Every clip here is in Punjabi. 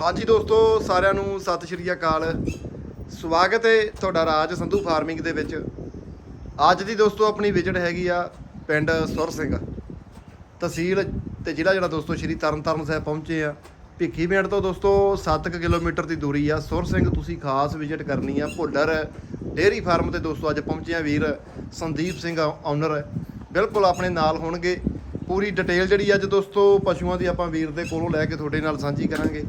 ਹਾਂਜੀ ਦੋਸਤੋ, ਸਾਰਿਆਂ ਨੂੰ ਸਤਿ ਸ਼੍ਰੀ ਅਕਾਲ। ਸਵਾਗਤ ਹੈ ਤੁਹਾਡਾ ਰਾਜ ਸੰਧੂ ਫਾਰਮਿੰਗ ਦੇ ਵਿੱਚ। ਅੱਜ ਦੀ ਦੋਸਤੋ ਆਪਣੀ ਵਿਜ਼ਿਟ ਹੈਗੀ ਆ ਪਿੰਡ ਸੁਰ ਸਿੰਘ। ਤਹਿਸੀਲ ਤੇ ਜ਼ਿਲ੍ਹਾ ਜਿਹੜਾ ਦੋਸਤੋ ਸ਼੍ਰੀ ਤਰਨਤਾਰਨ ਸਾਹਿਬ ਪਹੁੰਚੇ ਆ। ਭਿੱਖੀ ਪਿੰਡ ਤੋਂ ਦੋਸਤੋ 7 ਕਿਲੋਮੀਟਰ ਦੀ ਦੂਰੀ ਆ। ਸੁਰ ਸਿੰਘ, ਤੁਸੀਂ ਖਾਸ ਵਿਜ਼ਿਟ ਕਰਨੀ ਆ। ਭੁੱਲਰ ਡੇਅਰੀ ਫਾਰਮ ਤੇ ਦੋਸਤੋ ਅੱਜ ਪਹੁੰਚੇ ਆ ਵੀਰ ਸੰਦੀਪ ਸਿੰਘ ਓਨਰ ਬਿਲਕੁਲ ਆਪਣੇ ਨਾਲ ਹੋਣਗੇ। ਪੂਰੀ ਡਿਟੇਲ ਜਿਹੜੀ ਅੱਜ ਦੋਸਤੋ ਪਸ਼ੂਆਂ ਦੀ ਆਪਾਂ ਵੀਰ ਦੇ ਕੋਲੋਂ ਲੈ ਕੇ ਤੁਹਾਡੇ ਨਾਲ ਸਾਂਝੀ ਕਰਾਂਗੇ।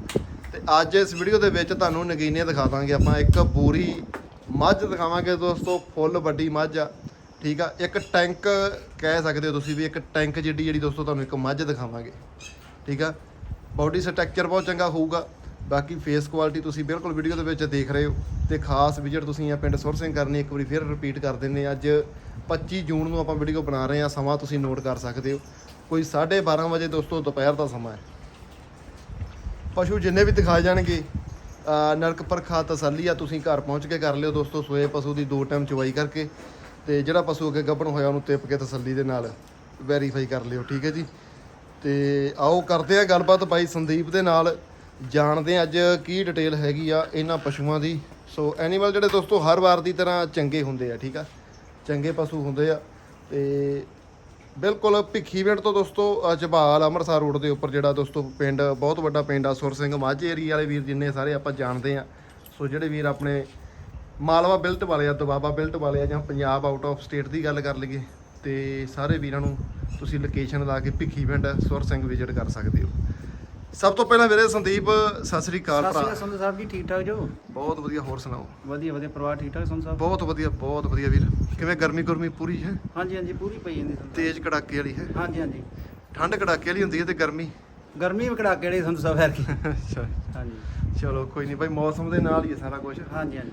ਅੱਜ ਇਸ ਵੀਡੀਓ ਦੇ ਵਿੱਚ ਤੁਹਾਨੂੰ ਨਗੀਨੇ ਦਿਖਾ ਦਾਂਗੇ। ਆਪਾਂ ਇੱਕ ਬੂਰੀ ਮੱਝ ਦਿਖਾਵਾਂਗੇ ਦੋਸਤੋ, ਫੁੱਲ ਵੱਡੀ ਮੱਝ ਆ। ਠੀਕ ਆ, ਇੱਕ ਟੈਂਕ ਕਹਿ ਸਕਦੇ ਹੋ ਤੁਸੀਂ ਵੀ, ਇੱਕ ਟੈਂਕ ਜਿੱਡੀ ਜਿਹੜੀ ਦੋਸਤੋ ਤੁਹਾਨੂੰ ਇੱਕ ਮੱਝ ਦਿਖਾਵਾਂਗੇ। ਠੀਕ ਆ ਬਾਡੀ ਸਟਰਕਚਰ ਬਹੁਤ ਚੰਗਾ ਹੋਊਗਾ। ਬਾਕੀ ਫੇਸ ਕੁਆਲਿਟੀ ਤੁਸੀਂ ਬਿਲਕੁਲ ਵੀਡੀਓ ਦੇ ਵਿੱਚ ਦੇਖ ਰਹੇ ਹੋ ਤੇ ਖਾਸ ਵਿਜ਼ਿਟ ਤੁਸੀਂ ਆ ਪਿੰਡ ਸੁਰ ਸਿੰਘ ਕਰਨੀ, ਇੱਕ ਵਾਰੀ ਫਿਰ ਰਿਪੀਟ ਕਰ ਦਿੰਨੇ ਅੱਜ 25 ਜੂਨ ਨੂੰ ਆਪਾਂ ਵੀਡੀਓ ਬਣਾ ਰਹੇ ਆ, ਸਮਾਂ ਤੁਸੀਂ ਨੋਟ ਕਰ ਸਕਦੇ ਹੋ। ਕੋਈ 12:30 ਵਜੇ ਦੋਸਤੋ ਦੁਪਹਿਰ ਦਾ ਸਮਾਂ ਹੈ। ਪਸ਼ੂ ਜਿੰਨੇ ਵੀ ਦਿਖਾਏ ਜਾਣਗੇ, ਅਹ ਨਰਕ ਪਰਖਾ ਤਸੱਲੀ ਆ, ਤੁਸੀਂ ਘਰ ਪਹੁੰਚ ਕੇ ਕਰ ਲਿਓ ਦੋਸਤੋ, ਸੋਏ ਪਸ਼ੂ ਦੀ ਦੋ ਟਾਈਮ ਚਵਾਈ ਕਰਕੇ ਤੇ ਜਿਹੜਾ ਪਸ਼ੂ ਅੱਗੇ ਗੱਭਣ ਹੋਇਆ ਉਹਨੂੰ ਤਿਪ ਕੇ ਤਸੱਲੀ ਦੇ ਨਾਲ ਵੈਰੀਫਾਈ ਕਰ ਲਿਓ, ਠੀਕ ਹੈ ਜੀ? ਤੇ ਆਓ ਕਰਦੇ ਆ ਗੱਲਬਾਤ ਬਾਈ ਸੰਦੀਪ ਦੇ ਨਾਲ, ਜਾਣਦੇ ਆ ਅੱਜ ਕੀ ਡਿਟੇਲ ਹੈਗੀ ਆ ਇਹਨਾਂ ਪਸ਼ੂਆਂ ਦੀ। ਸੋ ਐਨੀਮਲ ਜਿਹੜੇ ਦੋਸਤੋ, ਹਰ ਵਾਰ ਦੀ ਤਰ੍ਹਾਂ ਚੰਗੇ ਹੁੰਦੇ ਆ, ਠੀਕ ਆ? ਚੰਗੇ ਪਸ਼ੂ ਹੁੰਦੇ ਆ ਤੇ ਬਿਲਕੁਲ ਭਿੱਖੀਵਿੰਡ ਤੋਂ ਦੋਸਤੋ ਜਬਾਲ ਅੰਮ੍ਰਿਤਸਰ ਰੋਡ ਦੇ ਉੱਪਰ ਜਿਹੜਾ ਦੋਸਤੋ ਪਿੰਡ, ਬਹੁਤ ਵੱਡਾ ਪਿੰਡ ਆ, ਸੁਰ ਸਿੰਘ ਮਾਝੇ ਏਰੀਆ ਵਾਲੇ ਵੀਰ ਜਿੰਨੇ ਸਾਰੇ ਆਪਾਂ ਜਾਣਦੇ ਆ। ਸੋ ਜਿਹੜੇ ਵੀਰ ਆਪਣੇ ਮਾਲਵਾ ਬਿਲਟ ਵਾਲੇ ਆ, ਦੁਬਾਬਾ ਬਿਲਟ ਵਾਲੇ ਆ, ਜਾਂ ਪੰਜਾਬ ਆਊਟ ਆਫ ਸਟੇਟ ਦੀ ਗੱਲ ਕਰ ਲਈਏ, ਤੇ ਸਾਰੇ ਵੀਰਾਂ ਨੂੰ ਤੁਸੀਂ ਲੋਕੇਸ਼ਨ ਲਾ ਕੇ ਭਿੱਖੀਵਿੰਡ ਸੁਰ ਸਿੰਘ ਵਿਜ਼ਿਟ ਕਰ ਸਕਦੇ ਹੋ। ਸਭ ਤੋਂ ਪਹਿਲਾਂ ਵੀਰੇ ਸੰਦੀਪ ਸਤਿ ਸ੍ਰੀ ਅਕਾਲ ਸਤਿ ਸ਼੍ਰੀ ਭਰਾ। ਅਕਾਲ ਸੰਧੂ ਸਾਹਿਬ ਜੀ ਠੀਕ ਠਾਕ ਜੋ? ਬਹੁਤ ਵਧੀਆ ਹੋਰ ਸੁਣਾਓ? ਵਧੀਆ ਵਧੀਆ ਪਰਿਵਾਰ ਠੀਕ ਠਾਕ ਸੰਧੂ ਸਾਹਿਬ? ਬਹੁਤ ਵਧੀਆ ਬਹੁਤ ਵਧੀਆ ਵੀਰ। ਕਿਵੇਂ ਗਰਮੀ ਗੁਰਮੀ ਪੂਰੀ ਹੈ? ਹਾਂਜੀ ਹਾਂਜੀ ਪੂਰੀ ਪਈ ਜਾਂਦੀ ਸੰਧੂ ਤੇਜ਼ ਕੜਾਕੇ ਵਾਲੀ ਹੈ। ਹਾਂਜੀ ਹਾਂਜੀ। ਠੰਡ ਕੜਾਕੇ ਵਾਲੀ ਹੁੰਦੀ ਹੈ ਤੇ ਗਰਮੀ? ਗਰਮੀ ਵੀ ਕੜਾਕੇ ਵਾਲੀ ਸੰਧੂ ਸਾਹਿਬ ਫੇਰ ਕੀ ਅੱਛਾ। ਹਾਂਜੀ। ਚਲੋ ਕੋਈ ਨਹੀਂ ਭਾਈ ਮੌਸਮ ਦੇ ਨਾਲ ਹੀ ਹੈ ਸਾਰਾ ਕੁਝ ਹਾਂਜੀ ਹਾਂਜੀ।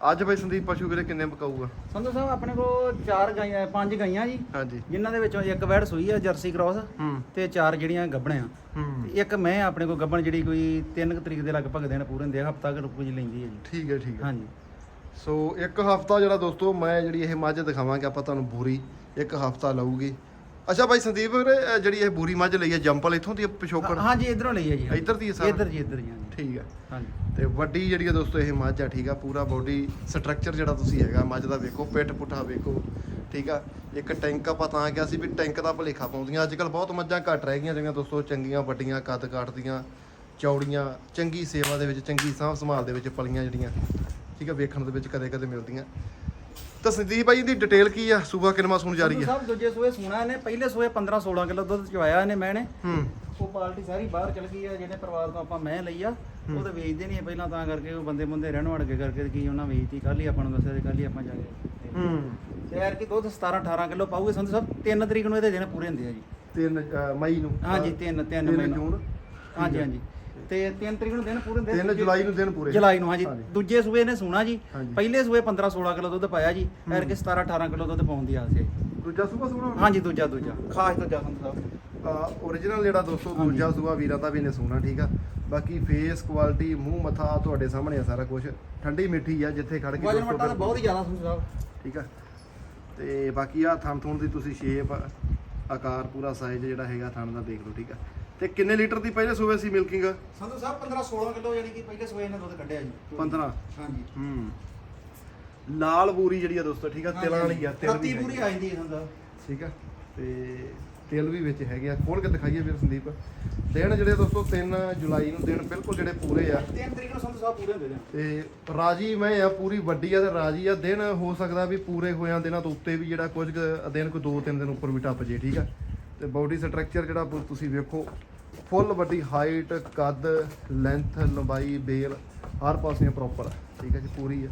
ਅੱਜ ਭਾਈ ਸੰਦੀਪ ਪਸ਼ੂ ਵੀਰੇ ਕਿੰਨੇ ਪਕਾਊਗਾ? ਸੰਧੂ ਸਾਹਿਬ ਆਪਣੇ ਕੋਲ ਚਾਰ ਗਾਈਆਂ ਪੰਜ ਗਾਈਆਂ ਜੀ। ਹਾਂਜੀ। ਜਿਨ੍ਹਾਂ ਦੇ ਵਿੱਚੋਂ ਇੱਕ ਵੈੜ ਸੂਈ ਆ ਜਰਸੀ ਕ੍ਰਾਸ ਹੂੰ। ਤੇ ਚਾਰ ਜਿਹੜੀਆਂ ਗੱਬਣੇ ਆ। ਹੂੰ। ਤੇ ਇੱਕ ਮੈਂ ਆਪਣੇ ਕੋਲ ਗੱਬਣ ਜਿਹੜੀ ਕੋਈ 3 ਤਰੀਕ ਦੇ ਲਗਭਗ ਦਿਨ ਪੂਰੇ ਹੁੰਦੇ ਆ ਹਫਤਾ ਕੁ ਕੁਝ ਲੈਂਦੀ ਹੈ ਜੀ। ਠੀਕ ਹੈ ਠੀਕ ਹੈ ਹਾਂਜੀ। ਸੋ ਇੱਕ ਹਫਤਾ ਜਿਹੜਾ ਦੋਸਤੋ ਮੈਂ ਜਿਹੜੀ ਇਹ ਮੱਝ ਦਿਖਾਵਾਂਗੇ ਆਪਾਂ ਤੁਹਾਨੂੰ ਬੂਰੀ ਇੱਕ ਹਫਤਾ ਲਊਗੀ। ਅੱਛਾ ਭਾਈ ਸੰਦੀਪ ਵੀਰੇ ਇਹ ਜਿਹੜੀ ਇਹ ਬੂਰੀ ਮੱਝ ਲਈ ਹੈ ਜੰਪਲ ਇੱਥੋਂ ਦੀ ਹੈ ਪਿਛੋਕੜ ਹਾਂਜੀ ਇਧਰੋਂ ਲਈ ਹੈ ਜੀ। ਇੱਧਰ ਦੀ ਹੈ ਸਾਰਾ? ਇੱਧਰ ਜੀ ਇੱਧਰ ਜੀ ਹਾਂਜੀ ਠੀਕ ਹੈ। ਹਾਂਜੀ ਤੇ ਵੱਡੀ ਜਿਹੜੀ ਹੈ ਦੋਸਤੋ ਇਹ ਮੱਝ ਆ ਠੀਕ ਆ ਪੂਰਾ ਬੋਡੀ ਸਟਰਕਚਰ ਜਿਹੜਾ ਤੁਸੀਂ ਹੈਗਾ ਮੱਝ ਦਾ ਵੇਖੋ ਪਿੱਠ ਪੁੱਠਾ ਵੇਖੋ ਠੀਕ ਆ। ਇੱਕ ਟੈਂਕ ਆਪਾਂ ਤਾਂ ਕਿਹਾ ਸੀ ਵੀ ਟੈਂਕ ਦਾ ਭਲੇਖਾ ਪਾਉਂਦੀਆਂ ਅੱਜ ਕੱਲ ਬਹੁਤ ਮੱਝਾਂ ਘੱਟ ਰਹਿ ਗਈਆਂ ਜਿਹੜੀਆਂ ਦੋਸਤੋ ਚੰਗੀਆਂ ਵੱਡੀਆਂ ਕੱਦ ਕਾਟਦੀਆਂ ਚੌੜੀਆਂ ਚੰਗੀ ਸੇਵਾ ਦੇ ਵਿੱਚ ਚੰਗੀ ਸਾਂਭ ਸੰਭਾਲ ਦੇ ਵਿੱਚ ਪਲੀਆਂ ਜਿਹੜੀਆਂ ਠੀਕ ਆ ਵੇਖਣ ਦੇ ਵਿੱਚ ਕਦੇ ਕਦੇ ਮਿਲਦੀਆਂ। ਤਾਂ ਸੰਦੀਪ ਭਾਈ ਦੀ ਡਿਟੇਲ ਕੀ ਆ? ਸੂਬਾ ਕਿਨਮਾ ਸੁਣ ਜਾ ਰਹੀ ਹੈ ਸਾਹਿਬ ਦੂਜੇ ਸੂਏ ਸੂਣਾ ਇਹਨੇ ਪਹਿਲੇ ਸੂਏ 15 16 ਕਿਲੋ ਦੁੱਧ ਚਵਾਇਆ ਇਹਨੇ ਮੈਂ ਨੇ ਹੂੰ। ਉਹ ਪਾਰਟੀ ਸਾਰੀ ਬਾਹਰ ਚਲ ਗਈ ਆ ਜਿਹਨੇ ਪਰਿਵਾਰ ਤੋਂ ਆਪਾਂ ਮੈਂ ਲਈ ਆ ਉਹ ਤਾਂ ਵੇਚਦੇ ਨਹੀਂ ਪਹਿਲਾਂ ਤਾਂ ਕਰਕੇ ਉਹ ਬੰਦੇ ਬੰਦੇ ਰਹਿਣ ਵੜ ਕੇ ਕਰਕੇ ਕੀ ਉਹਨਾਂ ਵੇਚਤੀ ਕੱਲ ਹੀ ਆਪਾਂ ਨੂੰ ਦੱਸਿਆ ਤੇ ਕੱਲ ਹੀ ਆਪਾਂ ਜਾ ਕੇ ਹੂੰ। ਯਾਰ ਕਿ ਦੁੱਧ 17 18 ਕਿਲੋ ਪਾਉਗੇ ਸੰਧੂ ਸਾਹਿਬ 3 ਤਰੀਕ ਨੂੰ ਇਹਦੇ ਦਿਨ ਪੂਰੇ ਹੁੰਦੇ ਆ ਜੀ। ਤਿੰਨ ਅ, ਮਈ ਨੂੰ? ਹਾਂਜੀ 3 3 ਤਿੰਨ ਮਈ ਨੂੰ। ਹਾਂਜੀ ਹਾਂਜੀ। ਤੇ 3 ਤਰੀਕ ਨੂੰ ਦਿਨ ਪੂਰੇ ਹੁੰਦੇ। 3 ਜੁਲਾਈ ਨੂੰ ਦਿਨ ਪੂਰੇ ਜੁਲਾਈ ਨੂੰ ਹਾਂਜੀ। ਦੂਜੇ ਸੂਏ ਨੇ ਸੂਣਾ ਜੀ ਹਾਂਜੀ। ਪਹਿਲੇ ਸੂਏ 15 16 ਕਿਲੋ ਦੁੱਧ ਪਾਇਆ ਜੀ ਯਾਰ ਕਿ 17 18 ਕਿਲੋ ਦੁੱਧ ਪਾਉਣ ਦੀ ਆਸ ਹੈ। ਦੂਜਾ ਸੂਬਾ ਸੁਣਾ ਹਾਂਜੀ ਦੂਜਾ ਦੂਜਾ ਖਾਸ ਦੂਜਾ ਸੰਧੂ ਸਾਹਿਬ ਓਰੀਜਨਲ ਜਿਹੜਾ ਦੋਸਤੋ ਹਾਂਜੀ। ਦੂਜਾ ਸੂਆ ਵੀਰਾਂ ਦਾ ਵੀ ਨੇ ਸੋਨਾ ਠੀਕ ਆ ਬਾਕੀ ਫੇਸ ਕੁਆਲਿਟੀ ਮੂੰਹ ਮੱਥਾ ਤੁਹਾਡੇ ਸਾਹਮਣੇ ਆ ਸਾਰਾ ਕੁਝ ਠੰਡੀ ਮਿੱਠੀ ਆ ਜਿੱਥੇ ਖੜ ਕੇ ਵਜਨ ਦੋਸਤੋ ਮੱਟਾ ਤਾਂ ਫਿਰ- ਬਹੁਤ ਹੀ ਜ਼ਿਆਦਾ ਸਾਹਿਬ ਠੀਕ ਆ ਤੇ ਬਾਕੀ ਆ ਥਣ ਥੁਣ ਦੀ ਤੁਸੀਂ ਸ਼ੇਪ ਆਕਾਰ ਪੂਰਾ ਸਾਈਜ਼ ਜਿਹੜਾ ਹੈਗਾ ਥਣ ਦਾ ਦੇਖ ਲਓ ਠੀਕ ਆ ਤੇ ਕਿੰਨੇ ਲੀਟਰ ਦੀ ਪਹਿਲੇ ਸੂਏ ਸੀ ਮਿਲਕਿੰਗ ਸੰਧੂ ਸਾਹਿਬ 15 16 ਕਿਲੋ ਯਾਨੀ ਕਿ ਪਹਿਲੇ ਸੂਏ ਨੇ ਦੁੱਧ ਕੱਢਿਆ ਜੀ। 15 ਹਾਂਜੀ। ਹੂੰ। ਲਾਲ ਬੂਰੀ ਜਿਹੜੀ ਆ ਦੋਸਤੋ ਠੀਕ ਆ? ਤਿਲਾਂ ਵਾਲੀ ਆ ਤਿਲ ਵੀ ਹੈਗੀ ਆ। ਜਾਂਦੀ ਹੈ ਸੰਧੂ ਠੀਕ ਆ? ਤੇ ਤਿਲ ਵੀ ਵਿੱਚ ਹੈਗੇ ਆ। ਖੋਲ ਕੇ ਦਿਖਾਈਏ ਵੀਰ ਸੰਦੀਪ। ਦਿਨ ਜਿਹੜੇ ਦੋਸਤੋ 3 ਜੁਲਾਈ ਨੂੰ ਦਿਨ ਬਿਲਕੁਲ ਜਿਹੜੇ ਪੂਰੇ ਆ। 3 ਤਰੀਕ ਨੂੰ ਸੰਧੂ ਸਾਹਿਬ ਪੂਰੇ ਹੁੰਦੇ ਨੇ। ਤੇ ਰਾਜੀ ਮੈਂ ਆ ਪੂਰੀ ਵੱਡੀ ਆ ਤੇ ਰਾਜੀ ਆ। ਦਿਨ ਹੋ ਸਕਦਾ ਵੀ ਪੂਰੇ ਹੋਇਆਂ ਦਿਨਾਂ ਤੋਂ ਉੱਤੇ ਵੀ ਜਿਹੜਾ ਕੁਝ ਕੁ ਦਿਨ ਕੋਈ 2-3 ਦਿਨ ਉੱਪਰ ਵੀ ਟੱਪ ਜੇ ਠੀਕ ਆ? ਤੇ ਬਾਡੀ ਸਟਰਕਚਰ ਜਿਹੜਾ ਤੁਸੀਂ ਵੇਖੋ ਫੁੱਲ ਵੱਡੀ ਹਾਈਟ ਕੱਦ ਲੈਂਥ ਲੰਬਾਈ ਬੇਲ ਹਰ ਪਾਸਿਓਂ ਪ੍ਰੋਪਰ ਠੀਕ ਆ ਜੀ ਪੂਰੀ ਆ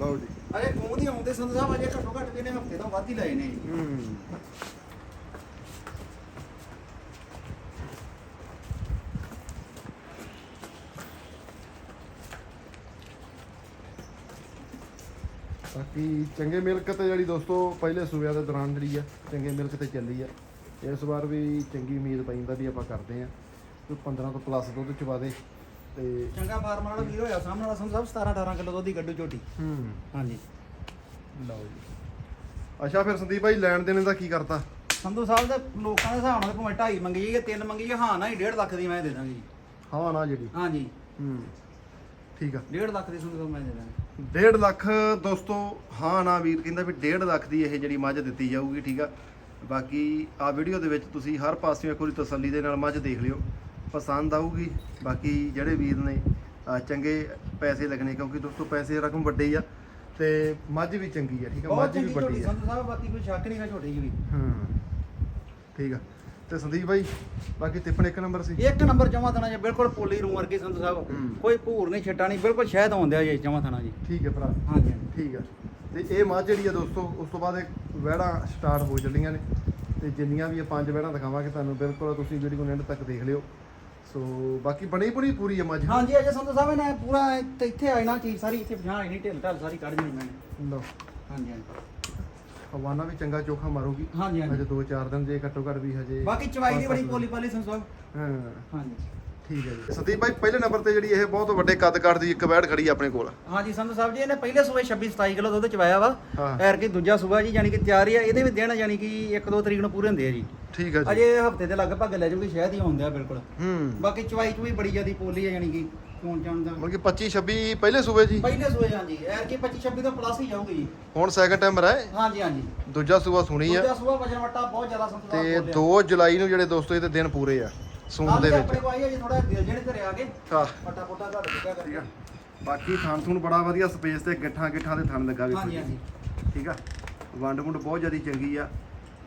ਲਓ ਜੀ। ਅਰੇ ਨਹੀਂ ਆਉਂਦੇ ਸੰਧੂ ਸਾਹਿਬ ਅਜੇ ਘੱਟੋ ਘੱਟ ਵੀ ਨੇ ਹਫ਼ਤੇ ਤੋਂ ਵੱਧ ਹੀ ਲਏ ਨੇ। ਹੂੰ। ਬਾਕੀ ਚੰਗੇ ਮਿਲਕ ਤੇ ਜਿਹੜੀ ਦੋਸਤੋ ਪਹਿਲੇ ਸੂਬਿਆਂ ਦੇ ਦੌਰਾਨ ਜਿਹੜੀ ਆ ਚੰਗੇ ਮਿਲਕ ਤੇ ਚੱਲੀ ਆ। ਇਸ ਵਾਰ ਵੀ ਚੰਗੀ ਉਮੀਦ ਪੈਂਦਾ ਵੀ ਆਪਾਂ ਕਰਦੇ ਆ। ਕੋਈ 15 ਤੋਂ ਪਲੱਸ ਦੁੱਧ ਚਵਾ ਦੇ। ਤੇ ਚੰਗਾ ਫਾਰਮ ਵਾਲਾ ਵੀਰ ਹੋਇਆ ਸਾਹਮਣੇ ਵਾਲਾ ਸਾਹਿਬ 17 18 ਕਿਲੋ ਦੁੱਧ ਦੀ ਗੱਡੂ ਝੋਟੀ। ਹੂੰ। ਹਾਂਜੀ। ਲਓ ਜੀ। ਅੱਛਾ ਫਿਰ ਸੰਦੀਪ ਭਾਈ ਲੈਣ ਦੇਣ ਦਾ ਕੀ ਕਰਤਾ? ਸੰਧੂ ਸਾਹਿਬ ਦੇ ਲੋਕਾਂ ਦੇ ਹਿਸਾਬ ਨਾਲ ਭਾਵੇਂ 2.5 ਮੰਗੀ ਜਾਈਏ 3 ਮੰਗੀ ਜਾਈਏ ਹਾਂ ਨਾ ਹੀ 1.5 ਲੱਖ ਦੀ ਮੈਂ ਦੇ ਦਾਂਗੀ ਜੀ। ਹਾਂ ਨਾ ਜਿਹੜੀ। ਹਾਂਜੀ। ਹੂੰ। ਠੀਕ ਆ। 1.5 ਲੱਖ ਦੀ ਸੰਧੂ ਸਾਹਿਬ ਮੈਂ ਦੇ ਦਾਂਗੀ। 1.5 ਲੱਖ ਦੋਸਤੋ ਹਾਂ ਨਾ ਵੀਰ ਕਹਿੰਦਾ ਵੀ 1.5 ਲੱਖ ਦੀ ਇਹ ਜਿਹੜੀ ਮੱਝ ਦਿੱਤੀ ਜਾਊਗੀ ਠੀਕ ਆ। ਬਾਕੀ ਆ ਵੀਡੀਓ ਦੇ ਵਿੱਚ ਤੁਸੀਂ ਹਰ ਪਾਸਿਓਂ ਇੱਕ ਵਾਰੀ ਤਸੱਲੀ ਦੇ ਨਾਲ ਮੱਝ ਦੇਖ ਲਿਓ ਪਸੰਦ ਆਊਗੀ। ਬਾਕੀ ਜਿਹੜੇ ਵੀਰ ਨੇ ਚੰਗੇ ਪੈਸੇ ਲੱਗਣੇ ਕਿਉਂਕਿ ਦੋਸਤੋ ਪੈਸੇ ਰਕਮ ਵੱਡੀ ਆ ਤੇ ਮੱਝ ਵੀ ਚੰਗੀ ਆ ਠੀਕ ਆ ਮੱਝ ਵੀ ਵੱਡੀ ਆ। ਸਾਹਿਬ ਬਾਕੀ ਕੋਈ ਸ਼ੱਕ ਨਹੀਂਗਾ ਝੋਟੀ ਜੀ ਵੀ। ਹਾਂ ਠੀਕ ਆ। ਤੇ ਸੰਦੀਪ ਭਾਈ ਬਾਕੀ ਤਿੱਪਣ ਇੱਕ ਨੰਬਰ ਸੀ। ਇੱਕ ਨੰਬਰ ਜਮਾ ਥਣਾ ਜੀ ਬਿਲਕੁਲ ਪੋਲੀ ਰੂਮ ਵਰਗੀ ਸੰਧੂ ਸਾਹਿਬ। ਕੋਈ ਭੂਰ ਨਹੀਂ ਛੱਟਾ ਨਹੀਂ ਬਿਲਕੁਲ ਸ਼ਹਿਦ ਆਉਂਦਿਆ ਜੀ ਜਮਾ ਥਣਾ ਜੀ। ਠੀਕ ਹੈ ਭਰਾ। ਹਾਂਜੀ ਹਾਂਜੀ। ਠੀਕ ਆ। ਤੇ ਇਹ ਮੱਝ ਜਿਹੜੀ ਆ ਦੋਸਤੋ ਉਸ ਤੋਂ ਬਾਅਦ ਇਹ ਵਹਿੜਾਂ ਸਟਾਰਟ ਹੋ ਚੱਲੀਆਂ ਨੇ। ਤੇ ਜਿੰਨੀਆਂ ਵੀ ਇਹ ਪੰਜ ਵਹਿੜਾਂ ਦਿਖਾਵਾਂਗੇ ਤੁਹਾਨੂੰ ਬਿਲਕੁਲ ਤੁਸੀਂ ਵੀਡੀਓ ਨੂੰ ਐਂਡ ਤੱਕ ਦੇਖ ਲਿਓ। ਸੋ ਬਾਕੀ ਬਣੀ ਬਣੀ ਪੂਰੀ ਆ ਮੱਝ? ਹਾਂਜੀ ਅਜੇ ਸੰਧੂ ਸਾਹਿਬ ਨੇ ਪੂਰਾ ਇੱਥੇ ਇੱਥੇ ਆਈ ਨਾ ਚੀਜ਼ ਸਾਰੀ ਇੱਥੇ ਪਛਾਣ ਨਹੀਂ ਢਿੱਲ ਢਾਲ ਸਾਰੀ ਕੱਢ ਦੇਣੀ ਮੈਂ ਲਓ। ਹਾਂਜੀ ਹਾਂਜੀ। ਹਵਾਨਾ ਵੀ ਚੰਗਾ ਚੋਖਾ ਮਾਰੂਗੀ। ਹਾਂਜੀ ਹਜੇ। ਹਾਂਜੀ 2-4 ਦਿਨ ਜੇ ਘੱਟੋ ਘੱਟ ਵੀ ਹਜੇ ਬਾਕੀ ਚਵਾਈ ਦੀ ਬੜੀ ਪੋਲੀ ਪਾਲੀ ਸਾਹਿਬ ਹਾਂ। ਹਾਂਜੀ। ਠੀਕ ਹੈ ਜੀ। ਸੰਦੀਪ ਭਾਈ ਪਹਿਲੇ ਨੰਬਰ ਤੇ ਜਿਹੜੀ ਇਹ ਬਹੁਤ ਵੱਡੇ ਕੱਦ ਕਾਠ ਦੀ ਇੱਕ ਵਹਿੜ ਖੜੀ ਆ ਆਪਣੇ ਕੋਲ। ਹਾਂਜੀ ਸੰਧੂ ਸਾਹਿਬ ਜੀ ਇਹਨੇ ਪਹਿਲੇ ਸੂਬੇ 26 27 ਕਿਲੋ ਦੁੱਧ ਚਵਾਇਆ ਵਾ। ਹਾਂ। ਐਰ ਕੀ ਦੂਜਾ ਸੂਬਾ ਜੀ ਯਾਨੀ ਕਿ ਤਿਆਰ ਹੀ ਆ ਇਹਦੇ ਵੀ ਦਿਨ ਯਾਨੀ ਕਿ 1-2 ਤਰੀਕ ਨੂੰ ਪੂਰੇ ਹੁੰਦੇ ਆ ਜੀ। ਠੀਕ ਹੈ ਜੀ। ਅਜੇ ਹਫ਼ਤੇ ਦੇ ਲਗਭਗ ਲੈ ਜੂਗੀ ਸ਼ਹਿਦ ਹੀ ਆਉਂਦਿਆ ਬਿਲਕੁਲ। ਹੂੰ। ਬਾਕੀ ਚਵਾਈ ਚ ਵੀ ਬੜੀ ਜਿਆਦੀ ਪੋਲੀ ਆ ਯਾਨੀ ਕਿ ਚੋਣ ਚਾਣ ਦਾ ਮਤਲਬ ਕਿ 25 26 ਪਹਿਲੇ ਸੂਬੇ ਜੀ? ਪਹਿਲੇ ਸੂਏ ਹਾਂਜੀ। ਐਰ ਕੀ 25 26 ਤੋਂ ਪਲੱਸ ਹੀ ਜਾਊਗੀ ਜੀ। ਹੁਣ ਸੈਕੰਡ ਟਾਈਮ ਰਹਿ? ਹਾਂਜੀ ਹਾਂਜੀ। ਦੂਜਾ ਸੂਬਾ ਸੁਣੀ ਆ। ਦੂਜਾ ਸੂਆ ਵਜਨ ਵਟਾ ਬਹੁਤ ਜ਼ਿਆਦਾ ਸੰਤੁਲਨ ਤੇ 2 ਜੁਲਾਈ ਨੂੰ ਜਿਹੜੇ ਦੋਸਤੋ ਇਹਦੇ ਦਿਨ ਪੂਰੇ ਆ ਸੂਣ ਦੇ ਆਪਣੇ ਵਿੱਚ। ਕੋਲ ਆਈ ਹੈ ਜੀ ਥੋੜਾ ਦਿਲ ਜਿਹੜੇ ਘਰੇ ਆ ਗਏ। ਹਾਂ। ਪਟਾ ਪਟਾ ਘੱਟ ਚੁੱਕਾ ਠੀਕ ਕਰਕੇ। ਆ ਬਾਕੀ ਥਣ ਥੂਣ ਬੜਾ ਵਧੀਆ ਸਪੇਸ ਤੇ ਗਿੱਠਾਂ ਗਿੱਠਾਂ ਦੇ ਥਣ ਲੱਗਾ ਹਾਂਜੀ। ਹਾਂਜੀ। ਠੀਕ ਆ। ਵੰਡ ਵੁੰਡ ਬਹੁਤ ਜ਼ਿਆਦਾ ਚੰਗੀ ਆ।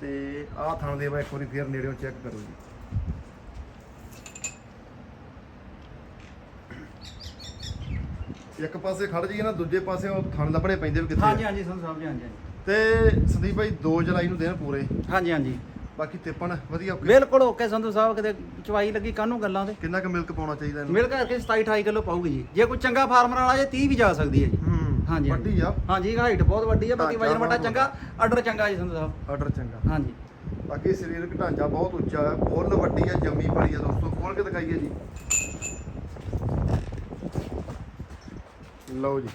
ਤੇ ਆਹ ਥਣ ਦੇ ਵਾ ਇੱਕ ਵਾਰੀ ਫੇਰ ਨੇੜਿਓਂ ਚੈੱਕ ਕਰੋ ਜੀ। ਇੱਕ ਪਾਸੇ ਖੜ ਜੀ ਨਾ ਦੂਜੇ ਪਾਸੇ ਉਹ ਥਣ ਲੱਭਣੇ ਪੈਂਦੇ ਵੀ ਕਿੱਥੇ ਹਾਂਜੀ ਆ। ਹਾਂਜੀ ਸੰਧੂ ਸਾਹਿਬ ਜੀ ਹਾਂਜੀ ਹਾਂਜੀ। ਤੇ ਸੰਦੀਪ ਭਾਈ 2 ਜੁਲਾਈ ਨੂੰ ਦਿਨ ਪੂਰੇ। ਹਾਂਜੀ ਹਾਂਜੀ। ਬਾਕੀ ਤਿੱਪਣ ਵਧੀਆ ਓਕੇ। ਬਿਲਕੁਲ ਓਕੇ ਸੰਧੂ ਸਾਹਿਬ ਕਿਤੇ ਚਵਾਈ ਲੱਗੀ ਕਾਹਨੂੰ ਗੱਲਾਂ ਤੇ? ਕਿੰਨਾ ਕੁ ਮਿਲਕ ਪਾਉਣਾ ਚਾਹੀਦਾ ਇਹਨੂੰ? ਮਿਲ ਕਰਕੇ 27 28 ਕਿਲੋ ਪਾਊਗੀ ਜੀ। ਜੇ ਕੋਈ ਚੰਗਾ ਫਾਰਮਰ ਵਾਲਾ ਜੇ 30 ਵੀ ਜਾ ਸਕਦੀ ਹੈ ਜੀ। ਹੂੰ ਹਾਂਜੀ, ਵੱਡੀ ਆ। ਹਾਂਜੀ ਹਾਈਟ ਬਹੁਤ ਵੱਡੀ ਹੈ ਬਾਕੀ ਢਾਂਚਾ ਵਜਨ ਵਟਾ ਬਹੁਤ ਚੰਗਾ ਆਰਡਰ ਚੰਗਾ ਜੀ ਸੰਧੂ ਸਾਹਿਬ। ਆਰਡਰ ਚੰਗਾ। ਹਾਂਜੀ। ਬਾਕੀ ਸਰੀਰਕ ਢਾਂਚਾ ਬਹੁਤ ਉੱਚਾ ਹੈ ਫੁੱਲ ਵੱਡੀ ਹੈ ਜੰਮੀ ਪੜੀ ਹੈ ਦੋਸਤੋ ਖੋਲ ਕੇ ਦਿਖਾਈਏ ਜੀ। ਲਓ ਜੀ।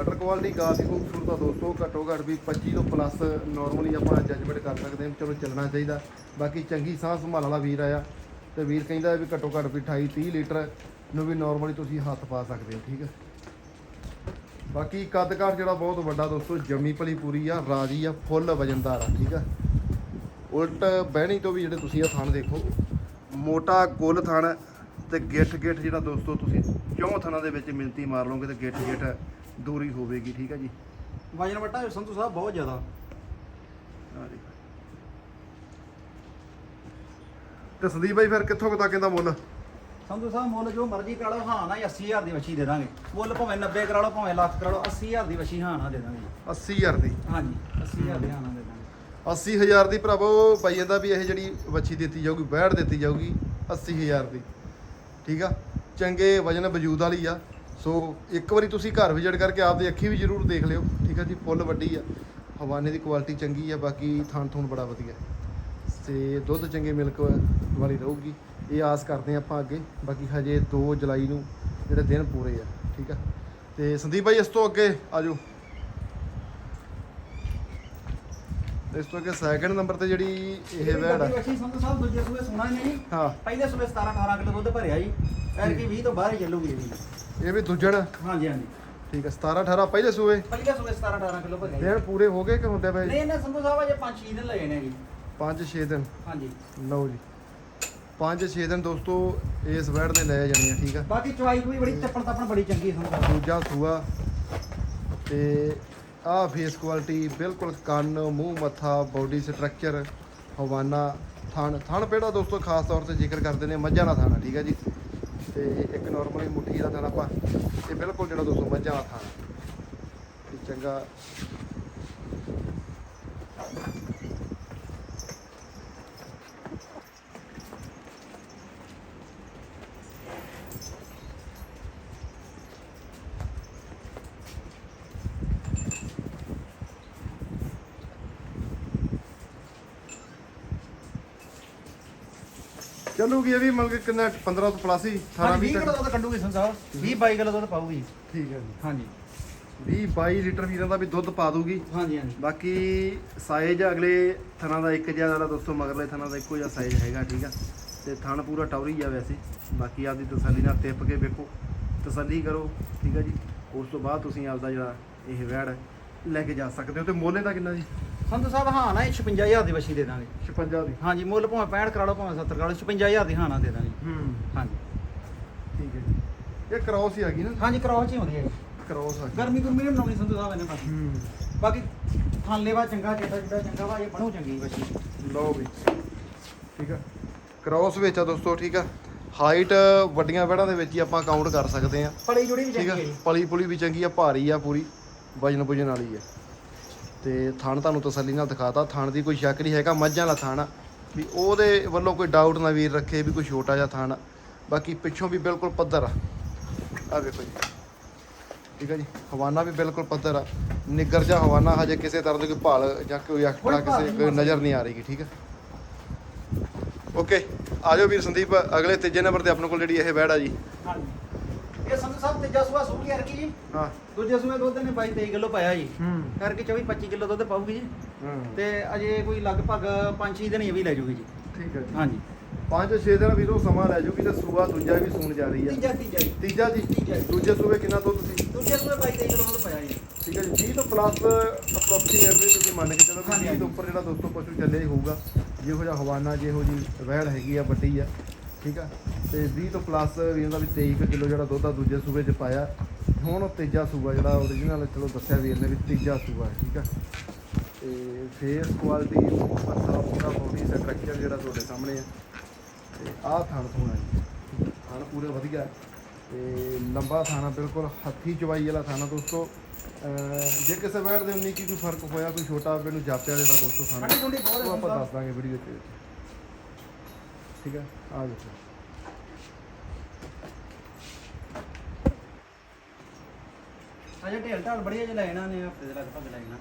ਅਟਰ ਕੁਆਲਿਟੀ ਕਾਰ ਦੀ ਖੂਬਸੂਰਤ ਆ ਦੋਸਤੋ ਘੱਟੋ ਘੱਟ ਵੀ 25 ਤੋਂ ਪਲੱਸ ਨਾਰਮਲੀ ਆਪਾਂ ਜੱਜਮੈਂਟ ਕਰ ਸਕਦੇ ਹਾਂ ਚਲੋ ਚੱਲਣਾ ਚਾਹੀਦਾ। ਬਾਕੀ ਚੰਗੀ ਸਾਹ ਸੰਭਾਲ ਵਾਲਾ ਵੀਰ ਆਇਆ ਤੇ ਵੀਰ ਕਹਿੰਦਾ ਵੀ ਘੱਟੋ ਘੱਟ ਵੀ 28 30 ਲੀਟਰ ਨੂੰ ਵੀ ਨਾਰਮਲੀ ਤੁਸੀਂ ਹੱਥ ਪਾ ਸਕਦੇ ਹੋ, ਠੀਕ ਹੈ। ਬਾਕੀ ਕੱਦਕਾਰ ਜਿਹੜਾ ਬਹੁਤ ਵੱਡਾ ਦੋਸਤੋ ਜੰਮੀ ਭਲੀ ਪੂਰੀ ਆ ਰਾਜੀ ਆ ਫੁੱਲ ਵਜਨਦਾਰ ਆ ਠੀਕ ਆ। ਉਲਟ ਬਹਿਣੀ ਤੋਂ ਵੀ ਜਿਹੜੇ ਤੁਸੀਂ ਇਹ ਥਣ ਦੇਖੋ ਮੋਟਾ ਕੁੱਲ ਥਣ ਤੇ ਗਿੱਠ ਗਿੱਠ ਜਿਹੜਾ ਦੋਸਤੋ ਤੁਸੀਂ ਚੌਂ ਥਣਾਂ ਦੇ ਵਿੱਚ ਮਿਲਤੀ ਮਾਰ ਲਓਗੇ ਤੇ ਗਿੱਠ ਗਿੱਠ ਦੂਰੀ ਹੋਵੇਗੀ ਠੀਕ ਆ ਜੀ। ਵਜਨ ਵਟਾ ਸੰਧੂ ਸਾਹਿਬ ਬਹੁਤ ਜ਼ਿਆਦਾ। ਤੇ ਸੰਦੀਪ ਭਾਈ ਫਿਰ ਕਿੱਥੋਂ ਤੱਕ ਇਹਦਾ ਮੁੱਲ? ਸੰਧੂ ਸਾਹਿਬ ਮੁੱਲ ਜੋ ਮਰਜ਼ੀ ਕਰਾ ਲਓ ਹਾਂ ਨਾ 80000 ਦੀ ਵਛੀ ਦੇ ਦਾਂਗੇ। ਮੁੱਲ ਭਾਵੇਂ 90 ਕਰਾ ਲਓ ਭਾਵੇਂ ਲੱਖ ਕਰਾ ਲਓ 80000 ਦੀ ਵਛੀ ਹਾਂ ਨਾ ਦੇ ਦਾਂਗੇ। ਜੀ। 80000 ਦੀ? ਹਾਂਜੀ 80000 ਦੀ ਹਾਂ। ਨਾ ਦੇ ਦਾਂਗੇ। 80000 ਦੀ ਭਰਾਵੋ ਬਾਈ ਇਹਦਾ ਵੀ ਇਹ ਜਿਹੜੀ ਵੱਛੀ ਦਿੱਤੀ ਜਾਊਗੀ ਬੈੜ ਦਿੱਤੀ ਜਾਊਗੀ 80000 ਦੀ। ਠੀਕ ਆ? ਚੰਗੇ ਵਜਨ ਵਜੂਦ ਵਾਲੀ ਆ। ਸੋ ਇੱਕ ਵਾਰੀ ਤੁਸੀਂ ਘਰ ਵਿਜ਼ਿਟ ਕਰਕੇ ਆਪਦੀ ਅੱਖੀ ਵੀ ਜ਼ਰੂਰ ਦੇਖ ਲਿਓ। ਠੀਕ ਆ ਜੀ? ਫੁੱਲ ਵੱਡੀ ਆ। ਹਵਾਨੇ ਦੀ ਕੁਆਲਿਟੀ ਚੰਗੀ ਆ ਬਾਕੀ ਥਣ ਥੂਣ ਬੜਾ ਵਧੀਆ। ਤੇ ਦੁੱਧ ਚੰਗੇ ਮਿਲਕ ਵਾਲੀ ਰਹੂਗੀ। ਇਹ ਆਸ ਕਰਦੇ ਆਪਾਂ ਅੱਗੇ ਬਾਕੀ ਹਜੇ 2 ਜੁਲਾਈ ਨੂੰ ਜਿਹੜੇ ਦਿਨ ਪੂਰੇ ਆ ਠੀਕ ਆ? ਤੇ ਸੰਦੀਪ ਭਾਈ ਇਸ ਤੋਂ ਅੱਗੇ ਆਜੋ। ਇਸ ਤੋਂ ਅੱਗੇ ਸੈਕੰਡ ਨੰਬਰ ਤੇ ਜਿਹੜੀ ਇਹ ਵੈੜ ਆ। ਵਛੀ ਸੰਧੂ ਸਾਹਿਬ ਦੂਜੇ ਸੂਏ ਸੁਣਾ ਹੀ ਨਹੀਂ। ਹਾਂ। ਪਹਿਲੇ ਸੂਏ 17 18 ਕਿਲੋ ਦੁੱਧ ਭਰਿਆ ਜੀ। ਐਰ ਕੀ 20 ਤੋਂ ਬਾਹਰ ਹੀ ਚੱਲੂਗੀ ਇਹ ਵੀ। ਇਹ ਵੀ ਦੂਜਣ। ਹਾਂਜੀ ਹਾਂਜੀ। ਠੀਕ ਹੈ 17 18 ਪਹਿਲੇ ਸੂਏ। ਪਹਿਲੇ ਸੂਏ 17 18 ਕਿਲੋ ਭਰਿਆ। ਦਿਨ ਪੂਰੇ ਹੋ ਗਏ ਕਿ ਹੁੰਦੇ ਪਏ ਨਹੀਂ ਇਹਨੇ ਸੰਧੂ ਸਾਹਿਬ ਅਜੇ 5 6 ਦਿਨ ਲਏ ਨੇ ਜੀ। 5 6 ਦਿਨ। ਹਾਂਜੀ। ਲਓ ਜੀ। 5 6 ਦਿਨ ਦੋਸਤੋ ਇਸ ਵੈੜ ਨੇ ਲੈ ਜਾਣੇ ਆ ਠੀਕ ਆ? ਬਾਕੀ ਚਵਾਈ ਕੋਈ ਬੜੀ ਚੱਪਣ ਤੱਪਣ ਬੜੀ ਚੰਗੀ ਸਾਹਿਬ ਦੂਜਾ ਸੂਆ। ਤੇ ਆਹ ਫੇਸ ਕੁਆਲਿਟੀ ਬਿਲਕੁਲ ਕੰਨ ਮੂੰਹ ਮੱਥਾ ਬਾਡੀ ਸਟਰਕਚਰ ਹਵਾਨਾ ਥਣ। ਥਣ ਪੇੜਾ ਦੋਸਤੋ ਖਾਸ ਤੌਰ ਤੇ ਜ਼ਿਕਰ ਕਰਦੇ ਨੇ ਮੱਝਾਂ ਦਾ ਥਾਣਾ ਠੀਕ ਹੈ ਜੀ? ਤੇ ਇੱਕ ਨਾਰਮਲੀ ਮੁੱਠੀ ਦਾ ਥਾਣਾ ਆਪਾਂ ਇਹ ਬਿਲਕੁਲ ਜਿਹੜਾ ਦੋਸਤੋ ਮੱਝਾਂ ਦਾ ਥਾਣਾ। ਚੰਗਾ। ਚੱਲੂਗੀ ਇਹ ਵੀ ਮਤਲਬ ਕਿ ਕਿੰਨਾ 15 ਤੋਂ ਪਲੱਸ ਹੀ 18 ਹਾਂਜੀ 20 20 ਕਿਲੋ ਤੱਕ ਦੁੱਧ ਕੱਢੂਗੀ ਸਾਹਿਬ 20 22 ਕਿਲੋ ਦੁੱਧ ਪਾਊਗੀ। ਠੀਕ ਹੈ ਜੀ। ਹਾਂਜੀ। 20 22 ਲੀਟਰ ਵੀਰਾਂ ਦਾ ਵੀ ਦੁੱਧ ਪਾ ਦੂਗੀ ਹਾਂਜੀ ਹਾਂਜੀ। ਬਾਕੀ ਸਾਈਜ਼ ਅਗਲੇ ਥਣਾ ਦਾ ਇੱਕ ਜਿਹਾ ਜਿਹੜਾ ਦੋਸਤੋ ਮਗਰਲੇ ਥਣਾ ਦਾ ਇੱਕੋ ਜਿਹਾ ਸਾਈਜ਼ ਹੈਗਾ ਠੀਕ ਆ। ਤੇ ਥਣ ਪੂਰਾ ਟੌਰੀ ਆ ਵੈਸੇ। ਬਾਕੀ ਆਪਦੀ ਤਸੱਲੀ ਨਾਲ ਟਿੱਪ ਕੇ ਵੇਖੋ। ਤਸੱਲੀ ਕਰੋ ਠੀਕ ਆ ਜੀ। ਉਸ ਤੋਂ ਬਾਅਦ ਤੁਸੀਂ ਆਪਦਾ ਜਿਹੜਾ ਇਹ ਵੈੜ ਲੈ ਕੇ ਜਾ ਸਕਦੇ ਹੋ। ਤੇ ਮੋਲੇ ਦਾ ਕਿੰਨਾ ਜੀ? ਸੰਤ ਸਾਹਿਬ ਹਾਂ ਨਾ ਇਹ 56000 ਦੀ ਵਛੀ ਦੇ ਦਾਂਗੇ। 56 ਦੀ। ਹਾਂਜੀ ਮੁੱਲ ਭਾਵੇਂ 65 ਕਰਾ ਲਓ ਭਾਵੇਂ 70 ਕਰਾ ਲਓ 56000 ਦੀ ਹਾਂ ਨਾ ਦੇ ਦਾਂਗੇ। ਹੂੰ। ਹਾਂਜੀ। ਠੀਕ ਹੈ ਜੀ। ਇਹ ਕ੍ਰਾਸ ਹੀ ਹੈਗੀ ਨਾ? ਹਾਂਜੀ ਕਰਾਓ ਚ ਹੀ ਹੁੰਦੀ ਹੈ। ਕ੍ਰਾਸ ਆ ਗਰਮੀ ਗੁਰਮੀ ਨਹੀਂ ਬਣਾਉਣੀ ਸੰਤ ਸਾਹਿਬ ਇਹਨੇ ਬਸ। ਹੂੰ। ਬਾਕੀ ਥਾਲੇ ਵਾ ਚੰਗਾ ਚੇਤਾ ਜਿਹੜਾ ਚੰਗਾ ਵਾ ਇਹ ਬਣੋ ਚੰਗੀ ਵਛੀ ਲਓ ਵੀ। ਠੀਕ ਆ। ਕ੍ਰਾਸ ਵਿੱਚ ਆ ਦੋਸਤੋ ਠੀਕ ਆ। ਹਾਈਟ ਵੱਡੀਆਂ ਵੈੜਾਂ ਦੇ ਵਿੱਚ ਹੀ ਆਪਾਂ ਕਾਊਂਟ ਕਰ ਸਕਦੇ ਆ ਪੜੀ ਜੁੜੀ ਵੀ ਠੀਕ ਚੰਗੀ ਹੈ ਜੀ। ਪਲੀ ਪੁਲੀ ਵੀ ਚੰਗੀ ਆ ਭਾਰੀ ਆ ਪੂਰੀ। ਵਜਨ ਵਜਨ ਵਾਲੀ ਆ। ਤੇ ਥਣ ਤੁਹਾਨੂੰ ਤਸੱਲੀ ਨਾਲ ਦਿਖਾਤਾ। ਥਣ ਦੀ ਕੋਈ ਸ਼ੱਕ ਨਹੀਂ ਹੈਗਾ ਮੱਝਾਂ ਵਾਲਾ ਥਣ ਵੀ ਉਹਦੇ ਵੱਲੋਂ ਕੋਈ ਡਾਊਟ ਨਾ ਵੀਰ ਰੱਖੇ ਵੀ ਕੋਈ ਛੋਟਾ ਜਿਹਾ ਥਣ ਬਾਕੀ ਪਿੱਛੋਂ ਵੀ ਬਿਲਕੁਲ ਪੱਧਰ ਆ। ਆ ਵੇਖੋ ਜੀ। ਠੀਕ ਆ ਜੀ। ਹਵਾਨਾ ਵੀ ਬਿਲਕੁਲ ਪੱਧਰ ਆ। ਨਿੱਗਰ ਜਾਂ ਹਵਾਨਾ ਹਜੇ ਕਿਸੇ ਤਰ੍ਹਾਂ ਦੀ ਕੋਈ ਭਾਲ ਜਾਂ ਕੋਈ ਭਾਲ ਕਿਸੇ ਕੋਈ। ਨਜ਼ਰ ਨਹੀਂ ਆ ਰਹੀਗੀ ਠੀਕ ਆ? ਓਕੇ ਆਜੋ ਵੀਰ ਸੰਦੀਪ ਅਗਲੇ ਤੀਜੇ ਨੰਬਰ ਤੇ ਆਪਣੇ ਕੋਲ ਜਿਹੜੀ ਇਹ ਵੈੜ ਆ ਜੀ। ਹਾਂਜੀ। ਇਹ ਸੰਤ ਸਾਹਿਬ ਤੇਜਾ ਸੂਆ ਸੂਗੀ ਯਾਰ ਕੀ ਜੀ। ਹਾਂ। ਦੂਜੇ ਸੂਏ ਦੁੱਧ ਨੇ 22 23 ਕਿਲੋ ਪਾਇਆ ਜੀ। ਹੂੰ। ਕਰਕੇ 24 25 ਕਿਲੋ ਦੁੱਧ ਪਾਊਗੀ ਜੀ। ਹਾਂ। ਤੇ ਅਜੇ ਕੋਈ ਲਗਭਗ 5-6 ਦਿਨ ਇਹ ਵੀ ਲੈ ਜੂਗੀ ਜੀ। ਠੀਕ ਹੈ ਜੀ। ਹਾਂਜੀ। ਪੰਜ ਛੇ ਦਿਨ ਵੀਰੋ ਸਮਾਂ ਲੈ ਜੂਗੀ ਤੇ ਸੂਆ ਦੂਜਾ ਵੀ ਸੂਣ ਜਾ ਰਹੀ ਹੈ। ਤੀਜਾ ਤੀਜਾ ਜੀ। ਤੀਜਾ ਜੀ। ਤੀਜਾ ਜੀ। ਦੂਜੇ ਸੂਵੇ ਕਿੰਨਾ ਦੁੱਧ ਸੀ? ਦੂਜੇ ਸੂਏ 22 23 ਕਿਲੋ ਦੁੱਧ ਪਾਇਆ ਜੀ। ਠੀਕ ਹੈ ਜੀ। 20 ਤੋਂ ਪਲੱਸ ਅਪਰੋਕਸੀਮੇਟਲੀ ਤੁਸੀਂ ਮੰਨ ਕੇ ਚੱਲੋ ਹਾਂਜੀ, 20 ਤੋਂ ਉੱਪਰ ਜਿਹੜਾ ਦੋਸਤੋ ਪਸ਼ੂ ਚੱਲੇ ਹੀ ਹੋਊਗਾ। ਜਿਹੋ ਜਿਹਾ ਹਵਾਨਾ ਜਿਹੋ ਜੀ ਵਹਿੜ ਹੈਗੀ ਆ ਵੱਡੀ ਆ। ਠੀਕ ਆ। ਤੇ 20 ਤੋਂ ਪਲੱਸ ਵੀ ਇਹਦਾ ਵੀ 23 ਕਿਲੋ ਜਿਹੜਾ ਦੁੱਧ ਆ ਦੂਜੇ ਸੂਬੇ 'ਚ ਪਾਇਆ। ਹੁਣ ਉਹ ਤੀਜਾ ਸੂਆ ਜਿਹੜਾ ਓਰੀਜਨਲ ਚਲੋ ਦੱਸਿਆ ਵੀਰ ਨੇ ਵੀ ਤੀਜਾ ਸੂਆ ਹੈ, ਠੀਕ ਆ। ਤੇ ਫੇਸ ਕੁਆਲਿਟੀ ਮੱਥਾ ਪੂਰਾ ਬੋਡੀ ਸਟਰਕਚਰ ਜਿਹੜਾ ਤੁਹਾਡੇ ਸਾਹਮਣੇ ਆ। ਤੇ ਆਹ ਥਣ ਥੋਣਾ ਜੀ। ਥਣ ਪੂਰੇ ਵਧੀਆ ਹੈ। ਤੇ ਲੰਬਾ ਥਾਣਾ ਬਿਲਕੁਲ ਹੱਥੀ ਚਵਾਈ ਵਾਲਾ ਥਾਣਾ ਦੋਸਤੋ। ਜੇ ਕਿਸੇ ਵੈਰ ਦੇ 19 ਕੀ ਕੋਈ ਫ਼ਰਕ ਹੋਇਆ, ਕੋਈ ਛੋਟਾ ਮੈਨੂੰ ਜਾਪਿਆ ਜਿਹੜਾ ਦੋਸਤੋ ਥਾਣਾ ਉਹ ਆਪਾਂ ਦੱਸ ਦਾਂਗੇ ਵੀਡੀਓ ਵਿੱਚ ਠੀਕ ਹੈ? ਆ ਦੇਖੋ ਅਜੇ ਢੇਲ ਢਾਲ ਬੜੀ ਅਜੇ ਲੈਣਾ ਨੇ ਹਫ਼ਤੇ ਦੇ ਲਗਭਗ ਲੈਣਾ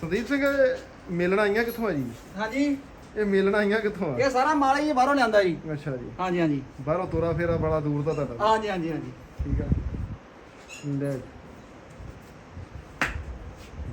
ਸੰਦੀਪ ਸਿੰਘ ਇਹ ਮਿਲਣ ਆਈਆਂ ਕਿੱਥੋਂ ਆ ਜੀ? ਹਾਂਜੀ। ਇਹ ਮਿਲਣ ਆਈਆਂ ਕਿੱਥੋਂ ਆ? ਇਹ ਸਾਰਾ ਮਾਲ ਹੀ ਬਾਹਰੋਂ ਲਿਆਂਦਾ ਜੀ। ਅੱਛਾ ਜੀ। ਹਾਂਜੀ ਹਾਂਜੀ। ਬਾਹਰੋਂ ਤੋਰਾ ਫੇਰਾ ਬੜਾ ਦੂਰ ਦਾ ਤੁਹਾਡਾ। ਹਾਂਜੀ ਹਾਂਜੀ ਹਾਂਜੀ। ਠੀਕ ਆ। ਲੈ।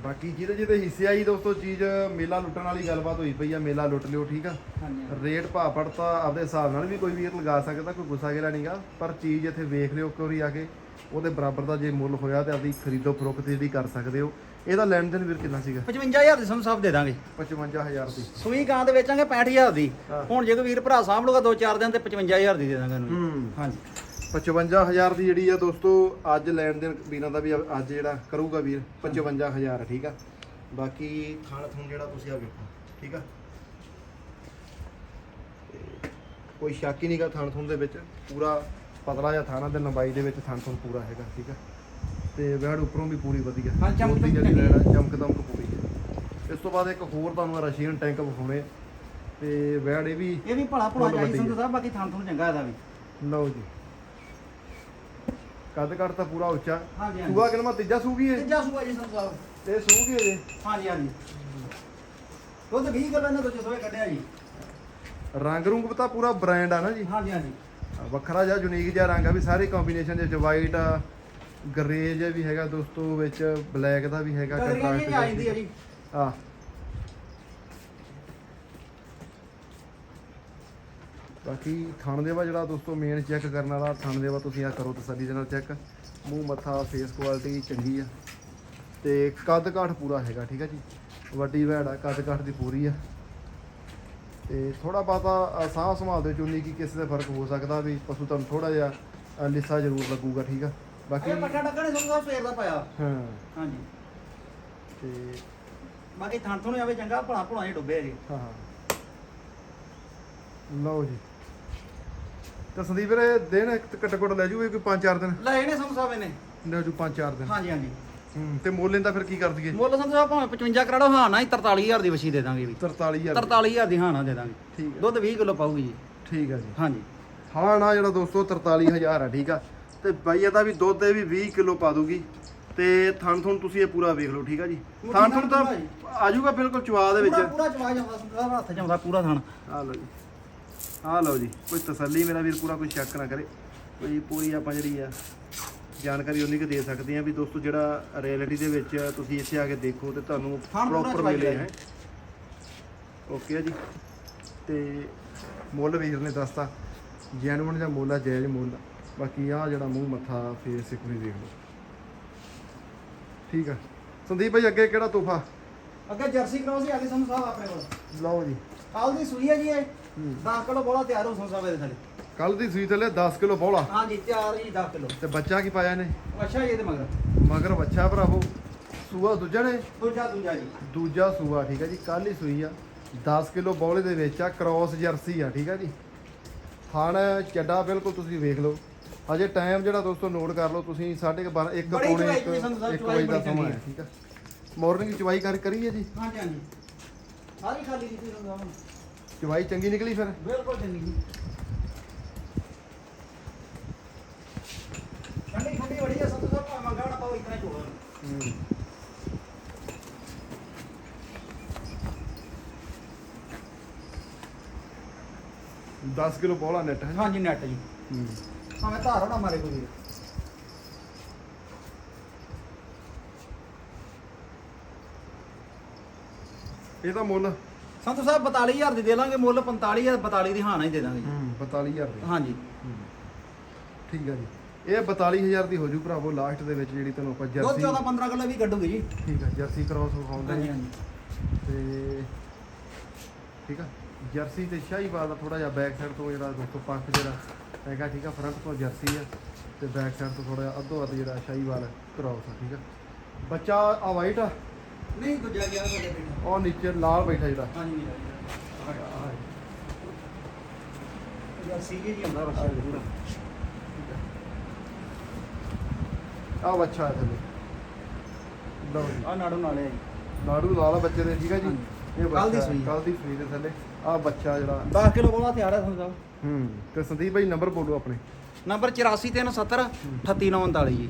ਬਾਕੀ ਜਿਹਦੇ ਜਿਹਦੇ ਹਿੱਸੇ ਆਈ ਦੋਸਤੋ ਚੀਜ਼ ਮੇਲਾ ਲੁੱਟਣ ਵਾਲੀ ਗੱਲਬਾਤ ਹੋਈ ਪਈ ਆ ਮੇਲਾ ਲੁੱਟ ਲਿਓ ਠੀਕ ਆ। ਹਾਂਜੀ ਰੇਟ ਭਾ ਪੜਤਾ ਆਪਦੇ ਹਿਸਾਬ ਨਾਲ ਵੀ ਕੋਈ ਵੀਰ ਲਗਾ ਸਕਦਾ ਕੋਈ ਗੁੱਸਾ ਗਿਲਾ ਨਹੀਂਗਾ ਪਰ ਚੀਜ਼ ਇੱਥੇ ਵੇਖ ਲਿਓ ਇੱਕ ਵਾਰੀ ਆ ਕੇ। ਉਹਦੇ ਬਰਾਬਰ ਦਾ ਜੇ ਮੁੱਲ ਹੋਇਆ ਤੇ ਆਪਦੀ ਖਰੀਦੋ ਫਰੋਖਤ ਜਿਹੜੀ ਕਰ ਸਕਦੇ ਹੋ। ਇਹਦਾ ਲੈਣ ਦੇਣ ਵੀਰ ਕਿੰਨਾ ਸੀਗਾ? 55000 ਦੀ ਸਾਹਿਬ ਦੇ ਦਾਂਗੇ। 55000 ਦੀ। ਸੂਈ ਗਾਂ ਦੇ ਵੇਚਾਂਗੇ 65000 ਦੀ। ਹਾਂ। ਹੁਣ ਜੇ ਕੋਈ ਵੀਰ ਭਰਾ ਸਾਂਭ ਲੂਗਾ 2-4 ਦਿਨ ਤੇ 55000 ਦੀ ਦੇ ਦਾਂਗੇ ਉਹਨੂੰ। ਹੂੰ। ਹਾਂਜੀ। 55000 ਦੀ ਜਿਹੜੀ ਆ ਦੋਸਤੋ ਅੱਜ ਲੈਣ ਦੇਣ ਵੀਰਾਂ ਦਾ ਵੀ ਅੱਜ ਜਿਹੜਾ ਕਰੂਗਾ ਵੀਰ 55000 ਆ ਠੀਕ ਆ? ਬਾਕੀ ਖਾਣ ਥੂਣ ਜਿਹੜਾ ਤੁਸੀਂ ਆ ਵੇਖੋ ਠੀਕ ਆ? ਤੇ ਕੋਈ ਸ਼ੱਕ ਹੀ ਨਹੀਂਗਾ ਥਣ ਥੁਣ ਦੇ ਵਿੱਚ ਪੂਰਾ ਪਤਲਾ ਜਿਹਾ ਥਾਣਾ ਤੇ ਲੰਬਾਈ ਦੇ ਵਿੱਚ ਥਣ ਥੁਣ ਪੂਰਾ ਹੈਗਾ ਠੀਕ ਆ? ਤੇ ਵੈੜ ਉੱਪਰੋਂ ਵੀ ਪੂਰੀ ਵਧੀਆ। ਹਾਂ, ਚਮਕ ਦੀ ਜਿਹੜੀ। ਵੈੜ ਆ, ਚਮਕ ਦਮਕ ਪੂਰੀ ਇਸ ਤੋਂ ਬਾਅਦ ਇੱਕ ਹੋਰ ਤੁਹਾਨੂੰ ਰਸ਼ੀਅਨ ਟੈਂਕ ਵਿਖਾਉਣੇ। ਆ। ਤੇ ਵੈੜ ਇਹ ਵੀ ਇਹ ਵੀ ਭਲਾ ਭੁਲਾ ਫੁੱਲ ਚਾਹੀ ਵੱਡੀ ਹੈ। ਸਾਹਿਬ ਬਾਕੀ ਥਾਂ ਥਾਂ ਚੰਗਾ ਇਹਦਾ ਵੀ। ਲਓ ਜੀ। ਕੱਦ ਕੱਦ ਤਾਂ ਪੂਰਾ ਉੱਚਾ। ਹਾਂਜੀ ਹਾਂਜੀ। ਸੂਆ ਕਿਲਮਾ ਤੀਜਾ ਸੂਗੀ ਇਹ ਤੀਜਾ ਸੂਆ ਜੀ ਸੰਤ ਸਾਹਿਬ। ਤੇ ਸੂਗੀ ਅਜੇ ਹਾਂਜੀ ਹਾਂਜੀ। ਦੁੱਧ 20 ਕਿਲੋ ਇਹਨਾਂ ਤੋਂ ਸੋਏ ਕੱਢਿਆ ਜੀ। ਰੰਗ ਰੂੰਗ ਤਾਂ ਪੂਰਾ ਬ੍ਰਾਂਡ ਆ ਨਾ ਜੀ। ਹਾਂਜੀ ਹਾਂਜੀ। ਵੱਖਰਾ ਜਿਹਾ ਯੂਨੀਕ ਜਿਹਾ ਰੰਗ ਆ ਵੀ ਸਾਰੇ ਕੰਬੀਨੇਸ਼ਨ ਦੇ ਵਿੱਚ ਵਾਈਟ ਗ੍ਰੇ ਜਿਹਾ ਵੀ ਹੈਗਾ ਦੋਸਤੋ ਵਿੱਚ ਬਲੈਕ ਦਾ ਵੀ ਹੈਗਾ ਕਲਰੀਆਂ ਜੀ ਆ ਜਾਂਦੀ ਜੀ ਆ ਬਾਕੀ ਥਣ ਦੇਵਾ ਜਿਹੜਾ ਦੋਸਤੋ ਮੇਨ ਚੈੱਕ ਕਰਨ ਵਾਲਾ ਥਣ ਦੇਵਾ ਤੁਸੀਂ ਆ ਕਰੋ ਤਸੱਲੀ ਦੇ ਨਾਲ ਚੈੱਕ ਮੂੰਹ ਮੱਥਾ ਫੇਸ ਕੁਆਲਿਟੀ ਚੰਗੀ ਆ। ਤੇ ਕੱਦ ਕਾਠ ਪੂਰਾ ਹੈਗਾ ਠੀਕ ਆ ਜੀ? ਵੱਡੀ ਵੈੜ ਆ ਕੱਦ ਕਾਠ ਦੀ ਪੂਰੀ ਆ। ਤੇ ਥੋੜਾ ਬਹੁਤਾ ਸਾਹ ਸੰਭਾਲ ਦੇ ਚੁੰਨੀ ਕੀ ਕਿਸੇ ਦੇ ਫ਼ਰਕ ਹੋ ਸਕਦਾ ਵੀ ਪਸ਼ੂ ਤੁਹਾਨੂੰ ਥੋੜਾ ਜਿਹਾ ਲਿੱਸਾ ਜ਼ਰੂਰ ਲੱਗੂਗਾ ਠੀਕ ਆ? ਬਾਕੀ ਇਹ ਪੱਠਾ ਡੱਕਾ ਨੇ ਸੰਤ ਸਾਹਿਬ ਸਵੇਰ ਦਾ ਪਾਇਆ। ਹਾਂ। ਹਾਂਜੀ। ਤੇ ਬਾਕੀ ਥਾਂ ਥੋਂ ਆਵੇ ਚੰਗਾ ਭਲਾ ਭੁਲਾ ਹੀ ਡੁੱਬੇ ਜੀ ਹਾਂ ਹਾਂ। ਲਓ ਜੀ। ਤਾਂ ਸੰਦੀਪ ਵੀਰੇ ਦਿਨ ਇੱਕ ਘੱਟ ਘੱਟ ਲੈ ਜੂਗੇ ਕੋਈ 5-4 ਦਿਨ? ਲੈ ਇਹਨੇ ਸਾਹਿਬ ਇਹਨੇ। ਲੈ ਜੂ 5-4 ਦਿਨ। ਹਾਂਜੀ ਹਾਂਜੀ। ਹੂੰ ਤੇ ਮੁੱਲ ਇਹਦਾ ਫਿਰ ਕੀ ਕਰ ਦਈਏ? ਮੁੱਲ ਸੰਤ ਸਾਹਿਬ ਭਾਵੇਂ 55 ਕਰਾੜੋ ਹਾਂ ਨਾ ਹੀ 43000 ਦੀ ਵਛੀ ਦੇ ਦਾਂਗੇ ਵੀ। 43000 43000 ਦੀ। ਹਾਂ ਨਾ ਦੇ ਦਾਂਗੇ। ਠੀਕ ਹੈ। ਦੁੱਧ 20 ਕਿਲੋ ਪਾਊਗੀ ਜੀ। ਠੀਕ ਹੈ ਜੀ। ਹਾਂਜੀ। ਹਾਂ ਨਾ ਜਿਹੜਾ ਦੋਸਤੋ 43000 ਆ ਠੀਕ ਆ। ਤੇ ਬਾਈ ਇਹਦਾ ਵੀ ਦੁੱਧ ਇਹ ਵੀ 20 ਕਿਲੋ ਪਾ ਦੂਗੀ ਤੇ ਥਣ ਥਣ ਤੁਸੀਂ ਇਹ ਪੂਰਾ ਵੇਖ ਲਓ ਠੀਕ ਆ ਜੀ। ਥਣ ਥਣ ਤਾਂ। ਆਜੂਗਾ ਬਿਲਕੁਲ ਚਵਾ ਦੇ ਵਿੱਚ। ਪੂਰਾ ਚਵਾ ਜਾਂਦਾ ਸੰਤ ਹੱਥ ਆਉਂਦਾ ਪੂਰਾ ਥਣ। ਆ ਲਓ ਜੀ। ਆ ਲਓ ਜੀ ਕੋਈ ਤਸੱਲੀ ਮੇਰਾ ਵੀਰ ਪੂਰਾ ਕੋਈ ਸ਼ੱਕ ਨਾ ਕਰੇ। ਕੋਈ ਪੂਰੀ ਆਪਾਂ ਜਿਹੜੀ ਆ ਜਾਣਕਾਰੀ ਉਨੀ ਕੁ ਦੇ ਸਕਦੇ ਆ ਵੀ ਦੋਸਤੋ ਜਿਹੜਾ ਰਿਐਲਿਟੀ ਦੇ ਵਿੱਚ ਤੁਸੀਂ ਇੱਥੇ ਆ ਕੇ ਦੇਖੋ ਤੇ ਤੁਹਾਨੂੰ ਪੂਰਾ ਪ੍ਰੋਪਰ ਚਵਾਈ ਮਿਲੇ ਹੈ। ਓਕੇ ਆ ਜੀ। ਤੇ ਮੁੱਲ ਵੀਰ ਨੇ ਦੱਸਤਾ ਜੈਨੂਨ ਜਾਂ ਮੁੱਲ ਆ ਜਾਇਜ਼ ਮੁੱਲ ਆ। ਬਾਕੀ ਆ ਜਿਹੜਾ ਮੂੰਹ ਮੱਥਾ ਫੇਸ ਇੱਕ ਵੀ ਦੇਖ ਲਓ। ਠੀਕ ਆ। ਸੰਦੀਪ ਭਾਈ ਅੱਗੇ ਕਿਹੜਾ ਤੋਹਫਾ? ਅੱਗੇ ਜਰਸੀ ਕਰਾਓ ਸੀ ਆਗੇ ਸਾਨੂੰ ਸਾਹਿਬ ਆਪਣੇ ਕੋਲ। ਲਓ ਜੀ। ਕੱਲ ਦੀ ਸੂਈ ਹੈ ਜੀ ਇਹ। ਹੂੰ। 10 ਕਿਲੋ ਬੋਲਾ ਤਿਆਰ ਹੋ ਸੰਸਾਰ ਦੇ ਥੱਲੇ। ਕੱਲ ਦੀ ਸੂਈ ਥੱਲੇ 10 ਕਿਲੋ ਬੌਲਾ। ਹਾਂ ਜੀ ਤਿਆਰ ਜੀ 10 ਕਿਲੋ। ਤੇ ਬੱਚਾ ਕੀ ਪਾਇਆ ਨੇ ਅੱਛਾ ਜੀ ਇਹਦੇ ਮਗਰ। ਮਗਰ ਬੱਚਾ ਭਰਾਵੋ ਸੂਆ ਦੂਜਾ ਨੇ? ਦੂਜਾ ਦੂਜਾ ਜੀ। ਦੂਜਾ ਸੂਆ ਠੀਕ ਹੈ ਜੀ ਕੱਲ ਹੀ ਸੂਈ ਆ। 10 ਕਿਲੋ ਬੌਲੇ ਦੇ ਵਿੱਚ ਆ ਕ੍ਰਾਸ ਜਰਸੀ ਆ ਠੀਕ ਹੈ ਜੀ। ਥਣ ਚੱਡਾ ਬਿਲਕੁਲ ਤੁਸੀਂ ਵੇਖ ਲਓ। ਹਜੇ ਟਾਈਮ ਜਿਹੜਾ ਦੋਸਤੋ ਨੋਟ ਕਰ ਲਓ ਤੁਸੀਂ 12:30 1 ਬੜੀ ਪੌਣੇ ਚਵਾਈ 1 ਤੁਸੀਂ ਸਾਨੂੰ ਦੱਸੋ, ਵਜੇ ਦਾ ਸਮਾਂ ਹੈ ਠੀਕ ਹੈ ਮਾਰਨਿੰਗ ਚਵਾਈ ਕਰ ਕਰੀਏ ਜੀ? ਹਾਂ ਜੀ ਹਾਂ ਜੀ ਸਾਰੀ ਖਾਲੀ ਕੀਤੀ ਸੰਸਾਰ ਚਵਾਈ ਚੰਗੀ ਨਿਕਲੀ ਫਿਰ? ਬਿਲਕੁਲ ਚੰਗੀ ਜੀ ਠੰਡੀ ਠੰਡੀ ਬੜੀ ਹੈ ਸੰਤ ਸਾਹਿਬ ਭਾਵੇਂ ਮੰਗਾ ਨਾ ਪਾਓ ਇਤਨਾ ਚੋੜਾ 10 ਕਿਲੋ ਬੌਲਾ ਨੈਟ ਹੈ। ਹਾਂ ਜੀ ਨੈਟ ਜੀ। ਹੂੰ। ਭਾਵੇਂ ਧਾਰੋ ਨਾ ਮਾਰੇ ਕੋਈ। ਵੀਰ। ਇਹ ਤਾਂ ਮੁੱਲ। ਸੰਤ ਸਾਹਿਬ 42000 ਦੀ ਦੇ ਲਾਂਗੇ ਮੁੱਲ 45000 42 ਦੀ ਹਾਨਾ ਹੀ ਦੇ ਦਾਂਗੇ। ਹੂੰ 42000 ਦੀ। ਹਾਂ। ਜੀ ਠੀਕ ਹੈ ਜੀ। ਇਹ 42000 ਦੀ ਹੋ ਜੂ ਭਰਾਵੋ ਲਾਸਟ ਦੇ ਵਿੱਚ ਜਿਹੜੀ ਤੁਹਾਨੂੰ ਆਪਾਂ ਦੁੱਧ ਜਰਸੀ 14 15 ਕਿਲੋ ਵੀ ਕੱਢੂਗੀ ਜੀ। ਠੀਕ ਹੈ ਜਰਸੀ ਕ੍ਰਾਸ ਵਿਖਾਉਂਦੇ ਜੀ ਤੇ ਠੀਕ ਆ ਜਰਸੀ ਤੇ ਸ਼ਾਹੀਵਾਲ ਦਾ ਥੋੜਾ ਜਿਹਾ ਬੈਕ ਸਾਈਡ ਤੋਂ ਜਿਹੜਾ ਦੋਸਤੋ ਪੱਖ ਜਿਹੜਾ ਹੈਗਾ ਠੀਕ ਆ ਫਰੰਟ ਤੋਂ ਜਰਸੀ ਆ ਤੇ ਬੈਕ ਸਾਈਡ ਤੋਂ ਥੋੜਾ ਜਿਹਾ ਅੱਧੋ ਅੱਧ ਜਿਹੜਾ ਸ਼ਾਹੀਵਾਲ ਕ੍ਰਾਸ ਆ ਠੀਕ ਆ। ਬੱਚਾ ਆ ਵਾਈਟ ਆ? ਨਹੀਂ ਦੂਜਾ ਗਿਆ ਤੁਹਾਡੇ ਬੇਟਾ ਉਹ ਨੀਚੇ ਲਾਲ ਬੈਠਾ ਜਿਹੜਾ। ਹਾਂਜੀ ਯਾਰ ਸੀਗੇ ਜੀ ਹੁੰਦਾ ਬੱਚਾ ਪੂਰਾ ਆ ਬੱਚਾ ਹੈ ਥੱਲੇ ਲਓ ਜੀ। ਆ ਨਾੜੂ ਨਾਲੇ ਨਾੜੂ ਲਾਲ ਆ ਬੱਚੇ ਦੇ ਠੀਕ ਆ ਜੀ। ਇਹ ਕੱਲ੍ਹ ਦੀ ਸੂਈ। ਕੱਲ ਦੀ ਸੂਈ ਦੇ ਥੱਲੇ। ਆ ਬੱਚਾ ਜਿਹੜਾ। 10 ਕਿਲੋ ਬੋਲਾ ਤਿਆਰ ਹੈ ਸਾਹਿਬ ਹੂੰ। ਤੇ ਸੰਦੀਪ ਭਾਈ ਨੰਬਰ ਬੋਲੋ ਆਪਣੇ। ਨੰਬਰ 8437 38939 ਜੀ।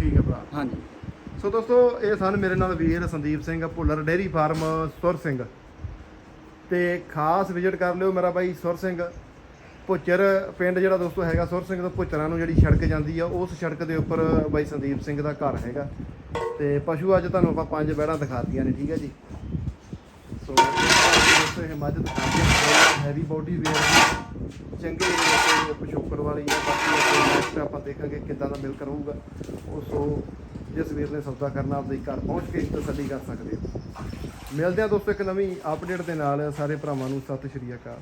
ਠੀਕ ਹੈ ਭਰਾ। ਹਾਂਜੀ। ਸੋ ਦੋਸਤੋ ਇਹ ਸਨ ਮੇਰੇ ਨਾਲ ਵੀਰ ਸੰਦੀਪ ਸਿੰਘ ਭੁੱਲਰ ਡੇਰੀ ਫਾਰਮ ਸੁਰ ਸਿੰਘ। ਤੇ ਖਾਸ ਵਿਜ਼ਿਟ ਕਰ ਲਿਓ ਮੇਰਾ ਬਾਈ ਸੁਰ ਸਿੰਘ। ਪੁੱਚਰ ਪਿੰਡ ਜਿਹੜਾ ਦੋਸਤੋ ਹੈਗਾ ਸੁਰ ਸਿੰਘ ਤੋਂ ਪੁੱਚਰਾਂ ਨੂੰ ਜਿਹੜੀ ਸੜਕ ਜਾਂਦੀ ਆ, ਉਸ ਸੜਕ ਦੇ ਉੱਪਰ ਬਾਈ ਸੰਦੀਪ ਸਿੰਘ ਦਾ ਘਰ ਹੈਗਾ। ਤੇ ਪਸ਼ੂ ਅੱਜ ਤੁਹਾਨੂੰ ਆਪਾਂ ਪੰਜ ਬੈੜਾਂ ਦਿਖਾਤੀਆਂ ਨੇ, ਠੀਕ ਹੈ ਜੀ? ਸੋ, ਦੋਸਤੋ ਇਹ ਮੱਝ ਦਿਖਾਉਂਦੇ ਹੈਵੀ ਬੋਡੀ ਵੇਅਰ ਚੰਗੇ ਜਿਹੜੇ ਵਾਲੀ ਹੈ ਬਾਕੀ ਨੈਕਸਟ ਆਪਾਂ ਦੇਖਾਂਗੇ ਕਿੱਦਾਂ ਦਾ ਮਿਲ ਕਰੂਗਾ ਉਹ ਸੋ, ਜਿਸ ਵੀਰ ਨੇ ਸੌਦਾ ਕਰਨਾ, ਆਪਦੇ ਘਰ ਪਹੁੰਚ ਕੇ ਤਸੱਲੀ ਕਰ ਸਕਦੇ ਹੋ। ਮਿਲਦੇ ਆ ਦੋਸਤੋ ਇੱਕ ਨਵੀਂ ਅਪਡੇਟ ਦੇ ਨਾਲ, ਸਾਰੇ ਭਰਾਵਾਂ ਨੂੰ ਸਤਿ ਸ਼੍ਰੀ ਅਕਾਲ।